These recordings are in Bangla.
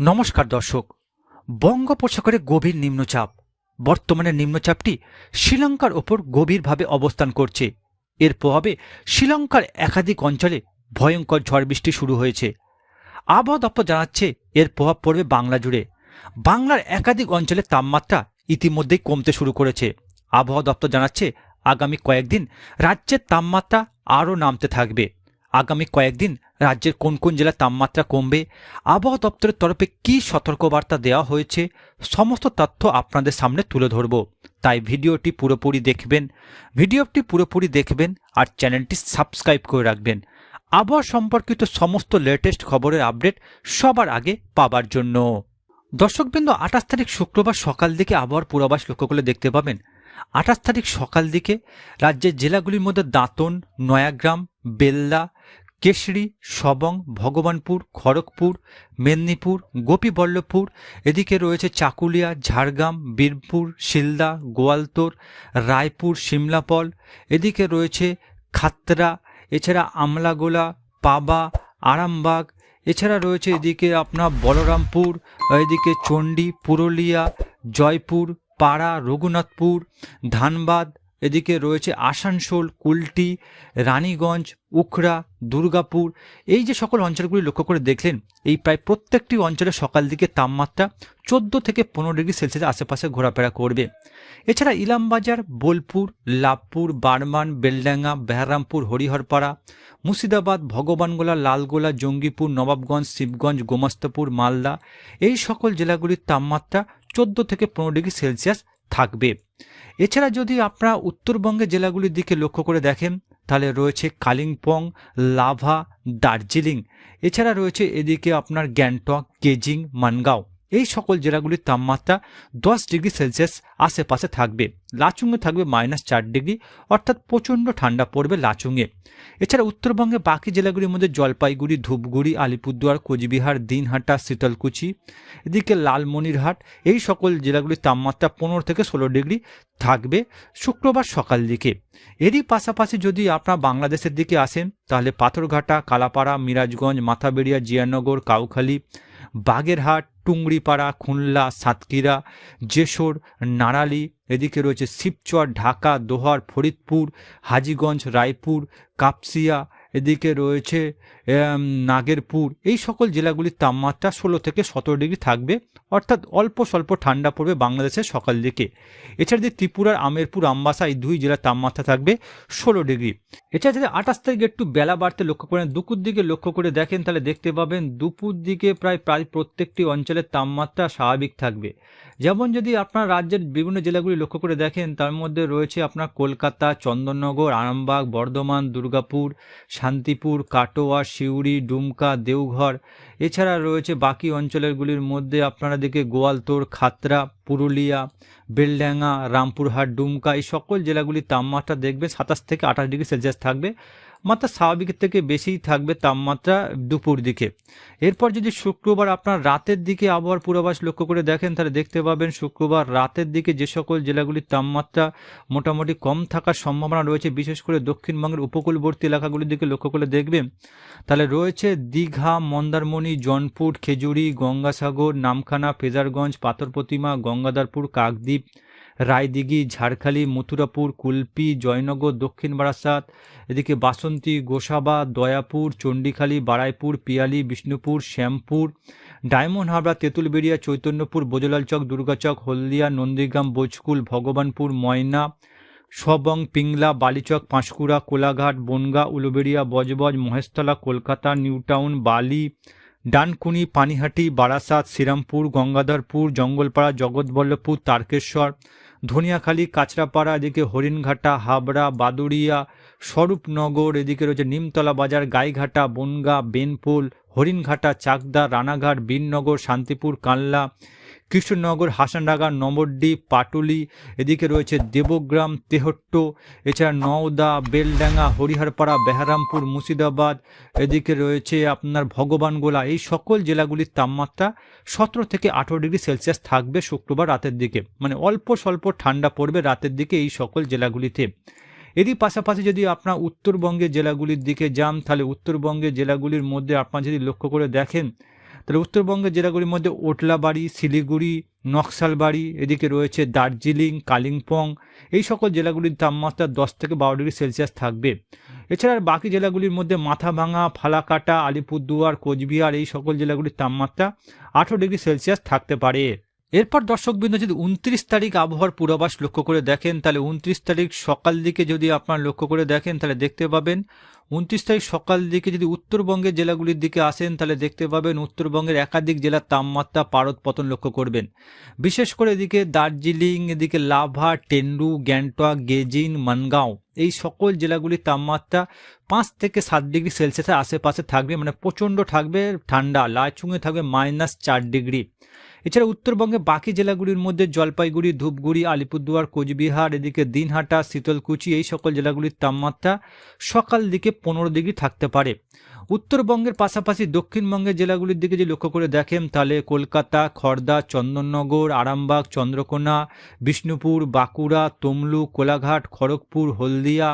নমস্কার দর্শক। বঙ্গোপসাগরে গভীর নিম্নচাপ। বর্তমানে নিম্নচাপটি শ্রীলঙ্কার ওপর গভীরভাবে অবস্থান করছে। এর প্রভাবে শ্রীলঙ্কার একাধিক অঞ্চলে ভয়ঙ্কর ঝড় বৃষ্টি শুরু হয়েছে। আবহাওয়া দপ্তর জানাচ্ছে, এর প্রভাব পড়বে বাংলা জুড়ে। বাংলার একাধিক অঞ্চলে তাপমাত্রা ইতিমধ্যেই কমতে শুরু করেছে। আবহাওয়া দপ্তর জানাচ্ছে, আগামী কয়েকদিন রাজ্যের তাপমাত্রা আরও নামতে থাকবে। আগামী কয়েকদিন রাজ্যের কোন কোন জেলার তাপমাত্রা কমবে, আবহাওয়া দপ্তরের তরফে কী সতর্কবার্তা দেওয়া হয়েছে, সমস্ত তথ্য আপনাদের সামনে তুলে ধরব। তাই ভিডিওটি পুরোপুরি দেখবেন, ভিডিওটি পুরোপুরি দেখবেন আর চ্যানেলটি সাবস্ক্রাইব করে রাখবেন। আবহাওয়া সম্পর্কিত সমস্ত লেটেস্ট খবরের আপডেট সবার আগে পাবার জন্য। দর্শকবৃন্দ, আঠাশ তারিখ শুক্রবার সকাল দিকে আবহাওয়ার পূর্বাভাস লক্ষ্য করলে দেখতে পাবেন, আঠাশ তারিখ সকাল দিকে রাজ্যের জেলাগুলির মধ্যে দাঁতন, নয়াগ্রাম, বেল্লা কেশরি, সবং, ভগবানপুর, খড়গপুর, মেদিনীপুর, গোপীবল্লভপুর, এদিকে রয়েছে চাকুলিয়া, ঝাড়গ্রাম, বীরপুর, শিলদা, গোয়ালতোর, রায়পুর, সিমলাপল, এদিকে রয়েছে খাতরা, এছাড়া আমলাগোলা, পাবা, আরামবাগ, এছাড়া রয়েছে এদিকে আপনার বলরামপুর, এদিকে চণ্ডী, পুরুলিয়া, জয়পুর, পাড়া, রঘুনাথপুর, ধানবাদ এদিকে রয়েছে আসানসোল, কুলটি, রানীগঞ্জ, উখড়া, দুর্গাপুর। এই যে সকল অঞ্চলগুলি লক্ষ্য করে দেখলেন, এই প্রায় প্রত্যেকটি অঞ্চলে সকাল দিকে তাপমাত্রা চোদ্দ থেকে পনেরো ডিগ্রি সেলসিয়াস আশেপাশে ঘোরাফেরা করবে। এছাড়া ইলামবাজার, বোলপুর, লাভপুর, বারমান, বেলডাঙ্গা, বেহারামপুর, হরিহরপাড়া, মুর্শিদাবাদ, ভগবানগোলা, লালগোলা, জঙ্গিপুর, নবাবগঞ্জ, শিবগঞ্জ, গোমাস্তপুর, মালদা, এই সকল জেলাগুলির তাপমাত্রা চোদ্দ থেকে পনেরো ডিগ্রি সেলসিয়াস থাকবে। এছাড়া যদি আপনারা উত্তরবঙ্গের জেলাগুলির দিকে লক্ষ্য করে দেখেন, তাহলে রয়েছে কালিম্পং, লাভা, দার্জিলিং। এছাড়া রয়েছে এদিকে আপনার গ্যাংটক, কেজিং, মানগাঁও। এই সকল জেলাগুলির তাপমাত্রা দশ ডিগ্রি সেলসিয়াস আশেপাশে থাকবে। লাচুংয়ে থাকবে মাইনাস চার ডিগ্রি, অর্থাৎ প্রচণ্ড ঠান্ডা পড়বে লাচুংয়ে। এছাড়া উত্তরবঙ্গে বাকি জেলাগুলির মধ্যে জলপাইগুড়ি, ধূপগুড়ি, আলিপুরদুয়ার, কোচবিহার, দিনহাটা, শীতলকুচি, এদিকে লালমনিরহাট, এই সকল জেলাগুলির তাপমাত্রা পনেরো থেকে ষোলো ডিগ্রি থাকবে শুক্রবার সকাল দিকে। এরই পাশাপাশি যদি আপনারা বাংলাদেশের দিকে আসেন, তাহলে পাথরঘাটা, কালাপাড়া, মিরাজগঞ্জ, মাথাবেড়িয়া, জিয়ানগর, কাউখালী, বাগেরহাট টুংরিপাড়া, খুলনা, সাতক্ষীরা, যেশোর নাড়ালি এদিকে রয়েছে শিবচর, ঢাকা, দোহার, ফরিদপুর, হাজিগঞ্জ, রায়পুর, কাপসিয়া, এদিকে রয়েছে নাগেরপুর, এই সকল জেলাগুলির তাপমাত্রা ষোলো থেকে সতেরো ডিগ্রি থাকবে, অর্থাৎ অল্প স্বল্প ঠান্ডা পড়বে বাংলাদেশের সকাল দিকে। এছাড়া যে ত্রিপুরার আমেরপুর, আমবাসা এই দুই জেলার তাপমাত্রা থাকবে ষোলো ডিগ্রি। এছাড়া যদি আঠাশ তারিখে একটু বেলা বাড়তে লক্ষ্য করেন, দুপুর দিকে লক্ষ্য করে দেখেন, তাহলে দেখতে পাবেন দুপুর দিকে প্রায় প্রায় প্রত্যেকটি অঞ্চলের তাপমাত্রা স্বাভাবিক থাকবে। যেমন যদি আপনার রাজ্যের বিভিন্ন জেলাগুলি লক্ষ্য করে দেখেন, তার মধ্যে রয়েছে আপনার কলকাতা, চন্দননগর, আরামবাগ, বর্ধমান, দুর্গাপুর, শান্তিপুর, কাটোয়া সিউড়ি ডুমকা, দেওঘর, এছাড়া রয়েছে বাকি অঞ্চলেরগুলির মধ্যে আপনারা দেখে গোয়ালতোড় খাতরা, পুরুলিয়া, বেলডাঙ্গা, রামপুরহাট, ডুমকা, এই সকল জেলাগুলির তাপমাত্রা দেখবে সাতাশ থেকে আঠাশ ডিগ্রি সেলসিয়াস থাকবে। মাত্রা স্বাভাবিকের থেকে বেশিই থাকবে তাপমাত্রা দুপুর দিকে। এরপর যদি শুক্রবার আপনার রাতের দিকে আবহাওয়ার পূর্বাভাস লক্ষ্য করে দেখেন, তাহলে দেখতে পাবেন শুক্রবার রাতের দিকে যে সকল জেলাগুলির তাপমাত্রা মোটামুটি কম থাকার সম্ভাবনা রয়েছে, বিশেষ করে দক্ষিণবঙ্গের উপকূলবর্তী এলাকাগুলির দিকে লক্ষ্য করে দেখবেন, তাহলে রয়েছে দীঘা, মন্দারমণি, জনপুর, খেজুরি, গঙ্গাসাগর, নামখানা, ফেজারগঞ্জ পাথর প্রতিমা গঙ্গাধারপুর, কাকদ্বীপ রায়দিঘি, ঝাড়খালি, মথুরাপুর, কুলপি, জয়নগর, দক্ষিণ বারাসাত, এদিকে বাসন্তী, গোসাবা, দয়াপুর, চণ্ডীখালী, বারাইপুর, পিয়ালি, বিষ্ণুপুর, শ্যামপুর, ডায়মন্ড হাবড়া, তেঁতুলবেড়িয়া, চৈতন্যপুর বোজলাল চক দুর্গাচক হলদিয়া, নন্দীগ্রাম বোজকুল ভগবানপুর, ময়না, সবং, পিংলা বালিচক পাঁশকুড়া, কোলাঘাট, বনগা, উলুবেড়িয়া, বজবজ, মহেশতলা, কলকাতা, নিউটাউন, বালি, ডানকুনি, পানিহাটি, বারাসাত, শ্রীরামপুর, গঙ্গাধরপুর, জঙ্গলপাড়া, জগৎবল্লভপুর, তারকেশ্বর ধনিয়াখালী, কাঁচরাপাড়া, এদিকে হরিণঘাটা, হাবড়া, বাদুড়িয়া, স্বরূপনগর, এদিকে রয়েছে নিমতলা বাজার, গাইঘাটা, বনগা, বেনপুল, হরিণঘাটা, চাকদা, রানাঘাট, বীরনগর, শান্তিপুর, কানলা কৃষ্ণনগর, হাসানডাঙ্গা, নবদ্বীপ, পাটুলি, এদিকে রয়েছে দেবগ্রাম, তেহট্ট, এছাড়া নওদা, বেলডাঙ্গা, হরিহরপাড়া, বেহারামপুর, মুর্শিদাবাদ, এদিকে রয়েছে আপনার ভগবানগোলা। এই সকল জেলাগুলির তাপমাত্রা সতেরো থেকে আঠেরো ডিগ্রি সেলসিয়াস থাকবে শুক্রবার রাতের দিকে। মানে অল্প স্বল্প ঠান্ডা পড়বে রাতের দিকে এই সকল জেলাগুলিতে। এরই পাশাপাশি যদি আপনার উত্তরবঙ্গের জেলাগুলির দিকে যান, তাহলে উত্তরবঙ্গের জেলাগুলির মধ্যে আপনার যদি লক্ষ্য করে দেখেন তাহলে উত্তরবঙ্গের জেলাগুলির মধ্যে ওটলাবাড়ি, শিলিগুড়ি, নকশালবাড়ি, এদিকে রয়েছে দার্জিলিং, কালিম্পং, এই সকল জেলাগুলির তাপমাত্রা দশ থেকে বারো ডিগ্রি সেলসিয়াস থাকবে। এছাড়া বাকি জেলাগুলির মধ্যে মাথাভাঙা, ফালাকাটা, আলিপুরদুয়ার, কোচবিহার এই সকল জেলাগুলির তাপমাত্রা আঠেরো ডিগ্রি সেলসিয়াস থাকতে পারে। এরপর দর্শকবৃন্দ যদি উনত্রিশ তারিখ আবহাওয়ার পূর্বাভাস লক্ষ্য করে দেখেন, তাহলে উনত্রিশ তারিখ সকাল দিকে যদি আপনার লক্ষ্য করে দেখেন, তাহলে দেখতে পাবেন, উনত্রিশ তারিখ সকাল দিকে যদি উত্তরবঙ্গের জেলাগুলির দিকে আসেন, তাহলে দেখতে পাবেন উত্তরবঙ্গের একাধিক জেলার তাপমাত্রা পারদ পতন লক্ষ্য করবেন। বিশেষ করে এদিকে দার্জিলিং, এদিকে লাভা, টেন্ডু, গ্যাংটক গেজিং মানগাঁও, এই সকল জেলাগুলির তাপমাত্রা পাঁচ থেকে সাত ডিগ্রি সেলসিয়াসের আশেপাশে থাকবে মানে প্রচণ্ড থাকবে ঠান্ডা লাচুঙে থাকবে মাইনাস চার ডিগ্রি। এছাড়া উত্তরবঙ্গে বাকি জেলাগুলির মধ্যে জলপাইগুড়ি, ধূপগুড়ি, আলিপুরদুয়ার, কোচবিহার, এদিকে দিনহাটা, শীতলকুচি, এই সকল জেলাগুলির তাপমাত্রা সকাল দিকে পনেরো ডিগ্রি থাকতে পারে। উত্তরবঙ্গের পাশাপাশি দক্ষিণবঙ্গের জেলাগুলির দিকে যদি লক্ষ্য করে দেখেন, তাহলে কলকাতা খড়দা চন্দননগর, আরামবাগ, চন্দ্রকোনা, বিষ্ণুপুর, বাঁকুড়া, তমলুক, কোলাঘাট, খড়গপুর, হলদিয়া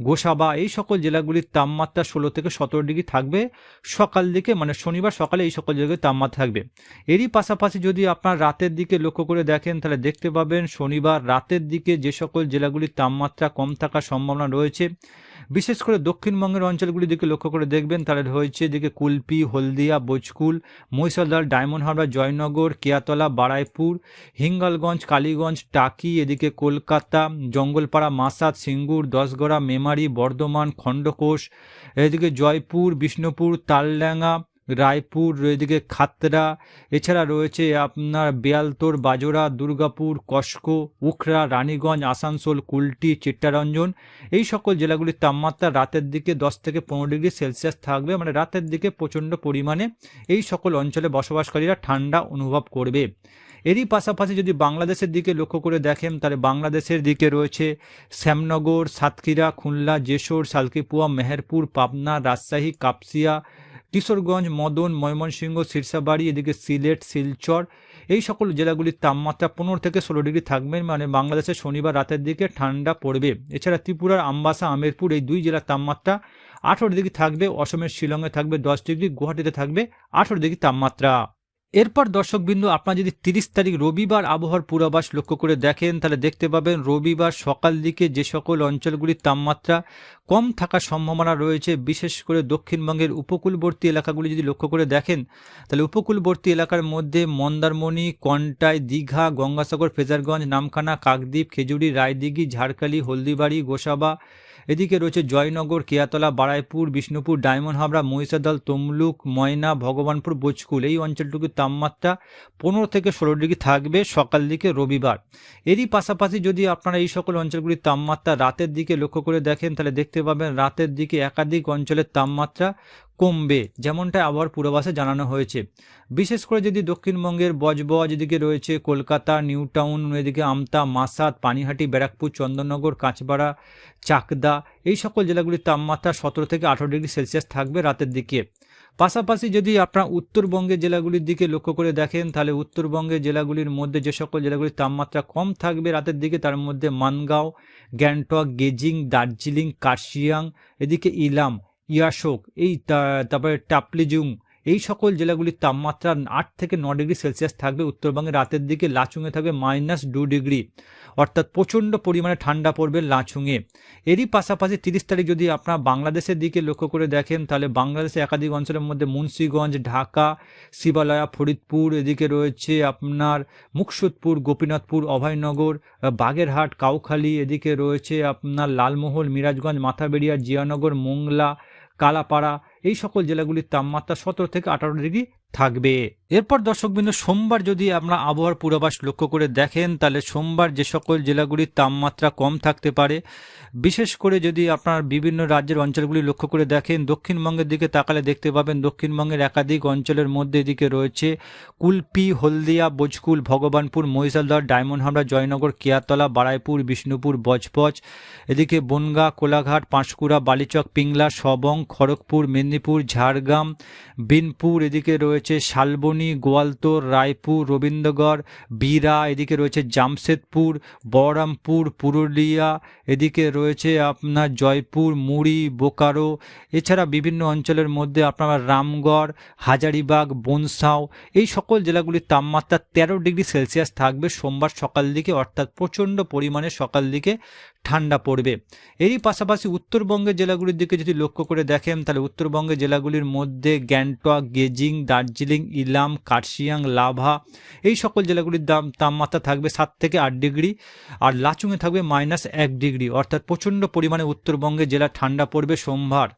গোসাবা, এই সকল জেলাগুলির তাপমাত্রা ষোলো থেকে সতেরো ডিগ্রি থাকবে। সকাল দিকে মানে শনিবার সকালে এই সকল জেলাগুলির তাপমাত্রা থাকবে। এরই পাশাপাশি যদি আপনার রাতের দিকে লক্ষ্য করে দেখেন, তাহলে দেখতে পাবেন শনিবার রাতের দিকে যে সকল জেলাগুলির তাপমাত্রা কম থাকার সম্ভাবনা রয়েছে বিশেষ করে দক্ষিণবঙ্গের অঞ্চলগুলি দিকে লক্ষ্য করে দেখবেন তাদের হয়েছে এদিকে কুলপি, হলদিয়া, বজকুল মহিষালদার ডায়মন্ড হারবার, জয়নগর, কেয়াতলা, বারাইপুর, হিঙ্গলগঞ্জ, কালীগঞ্জ, টাকি, এদিকে কলকাতা, জঙ্গলপাড়া, মাসাদ, সিঙ্গুর, দশগড়া, মেমারি, বর্ধমান, খণ্ডকোষ, এদিকে জয়পুর, বিষ্ণুপুর, তালডাঙ্গা রায়পুর, এদিকে খাতরা এছাড়া রয়েছে আপনার বেয়ালতোর বাজোরা দুর্গাপুর, কস্কো উখরা রানীগঞ্জ, আসানসোল, কুলটি, চিত্তারঞ্জন, এই সকল জেলাগুলির তাপমাত্রা রাতের দিকে দশ থেকে পনেরো ডিগ্রি সেলসিয়াস থাকবে। মানে রাতের দিকে প্রচণ্ড পরিমাণে এই সকল অঞ্চলে বসবাসকারীরা ঠান্ডা অনুভব করবে। এরই পাশাপাশি যদি বাংলাদেশের দিকে লক্ষ্য করে দেখেন, তাহলে বাংলাদেশের দিকে রয়েছে শ্যামনগর, সাতক্ষীরা, খুলনা, যশোর সালকিপুয়া মেহেরপুর, পাবনা, রাজশাহী, কাপসিয়া কিশোরগঞ্জ, মদন, ময়মনসিংহ শীর্ষাবাড়ি এদিকে সিলেট, শিলচর, এই সকল জেলাগুলির তাপমাত্রা পনেরো থেকে ষোলো ডিগ্রি থাকবে। মানে বাংলাদেশে শনিবার রাতের দিকে ঠান্ডা পড়বে। এছাড়া ত্রিপুরার আম্বাসা, আমিরপুর এই দুই জেলার তাপমাত্রা আঠেরো ডিগ্রি থাকবে। অসমের শিলংয়ে থাকবে দশ ডিগ্রি, গুয়াহাটিতে থাকবে আঠেরো ডিগ্রি তাপমাত্রা। এরপর দর্শকবিন্দু, আপনার যদি তিরিশ তারিখ রবিবার আবহাওয়ার পূর্বাভাস লক্ষ্য করে দেখেন, তাহলে দেখতে পাবেন রবিবার সকাল দিকে যে সকল অঞ্চলগুলির তাপমাত্রা কম থাকার সম্ভাবনা রয়েছে, বিশেষ করে দক্ষিণবঙ্গের উপকূলবর্তী এলাকাগুলি যদি লক্ষ্য করে দেখেন, তাহলে উপকূলবর্তী এলাকার মধ্যে মন্দারমণি, কন্টাই, দীঘা, গঙ্গাসাগর, ফেজারগঞ্জ, নামখানা, কাকদ্বীপ, খেজুরি, রায়দিঘি, ঝাড়খালি, হলদিবাড়ি, গোসাবা এদিকে রয়েছে জয়নগর, কেয়াতলা, বারাইপুর, বিষ্ণুপুর, ডায়মন্ড হাবড়া, মহিষাদল, তমলুক, ময়না, ভগবানপুর, বোজকুল। এই অঞ্চলটুকুর তাপমাত্রা পনেরো থেকে ষোলো ডিগ্রি থাকবে সকাল দিকে রবিবার। এরই পাশাপাশি যদি আপনারা এই সকল অঞ্চলগুলির তাপমাত্রা রাতের দিকে লক্ষ্য করে দেখেন, তাহলে দেখতে পাবেন রাতের দিকে একাধিক অঞ্চলের তাপমাত্রা কমবে, যেমনটা আবার পূর্বাভাসে জানানো হয়েছে। বিশেষ করে যদি দক্ষিণবঙ্গের বজবজ এদিকে রয়েছে কলকাতা নিউ টাউন এদিকে আমতা, মাসাদ, পানিহাটি, ব্যারাকপুর, চন্দননগর কাঁচপাড়া চাকদা, এই সকল জেলাগুলির তাপমাত্রা সতেরো থেকে আঠারো ডিগ্রি সেলসিয়াস থাকবে রাতের দিকে। পাশাপাশি যদি আপনার উত্তরবঙ্গের জেলাগুলির দিকে লক্ষ্য করে দেখেন, তাহলে উত্তরবঙ্গের জেলাগুলির মধ্যে যে সকল জেলাগুলির তাপমাত্রা কম থাকবে রাতের দিকে, তার মধ্যে মানগাঁও, গ্যাংটক, গেজিং, দার্জিলিং, কার্শিয়াং, এদিকে ইলাম ইয়াশোক এই তারপরে টাপলিজুং, এই সকল জেলাগুলির তাপমাত্রা আট থেকে ন ডিগ্রি সেলসিয়াস থাকবে। উত্তরবঙ্গে রাতের দিকে লাচুঙে থাকবে মাইনাস দু ডিগ্রি, অর্থাৎ প্রচণ্ড পরিমাণে ঠান্ডা পড়বে লাচুঙে এরই পাশাপাশি তিরিশ তারিখ যদি আপনার বাংলাদেশের দিকে লক্ষ্য করে দেখেন, তাহলে বাংলাদেশের একাধিক অঞ্চলের মধ্যে মুন্সীগঞ্জ, ঢাকা, শিবালয়া, ফরিদপুর, এদিকে রয়েছে আপনার মুকসুদপুর, গোপীনাথপুর, অভয়নগর, বাগেরহাট, কাউখালী, এদিকে রয়েছে আপনার লালমোহল মিরাজগঞ্জ, মাথাবেড়িয়া, জিয়ানগর, মোংলা কালাপাড়া এই সকল জেলাগুলির তাপমাত্রা সতেরো থেকে আঠারো ডিগ্রি থাকবে। এরপর দর্শকবিন্দু, সোমবার যদি আমরা আবহাওয়ার পূর্বাভাস লক্ষ্য করে দেখেন, তাহলে সোমবার যে সকল জেলাগুলির তাপমাত্রা কম থাকতে পারে। বিশেষ করে যদি আপনার বিভিন্ন রাজ্যের অঞ্চলগুলি লক্ষ্য করে দেখেন, দক্ষিণবঙ্গের দিকে তাকালে দেখতে পাবেন, দক্ষিণবঙ্গের একাধিক অঞ্চলের মধ্যে এদিকে রয়েছে কুলপি, হলদিয়া বোজকুল ভগবানপুর মহিষালদার ডায়মন্ড হামড়া জয়নগর, কেয়াতলা, বারাইপুর, বিষ্ণুপুর বজবজ এদিকে বনগা, কোলাঘাট, পাঁশকুড়া, বালিচক, পিংলা, সবং, খড়গপুর, মেদিনীপুর, ঝাড়গ্রাম, বিনপুর, এদিকে রয়েছে শালবনী সিউনি গোয়ালতোর, রায়পুর, রবীন্দ্রগড়, বীরা, এদিকে রয়েছে জামশেদপুর, বহরমপুর, পুরুলিয়া, এদিকে রয়েছে আপনার জয়পুর, মুড়ি, বোকারো, এছাড়া বিভিন্ন অঞ্চলের মধ্যে আপনার রামগড়, হাজারিবাগ, বনসাও, এই সকল জেলাগুলির তাপমাত্রা তেরো ডিগ্রি সেলসিয়াস থাকবে সোমবার সকাল দিকে, অর্থাৎ প্রচণ্ড পরিমাণে সকাল দিকে ঠান্ডা পড়বে। এরই পাশাপাশি উত্তরবঙ্গের জেলাগুলির দিকে যদি লক্ষ্য করে দেখেন, তাহলে উত্তরবঙ্গের জেলাগুলির মধ্যে গ্যাংটক, গেজিং, দার্জিলিং, ইলাম কার্শিয়াং, লাভা, এই সকল জেলাগুলির দাম, তাপমাত্রা থাকবে সাত থেকে আট ডিগ্রি আর লাচুংয়ে থাকবে মাইনাস এক ডিগ্রি। অর্থাৎ প্রচণ্ড পরিমাণে উত্তরবঙ্গে জেলা ঠান্ডা পড়বে সোমবার।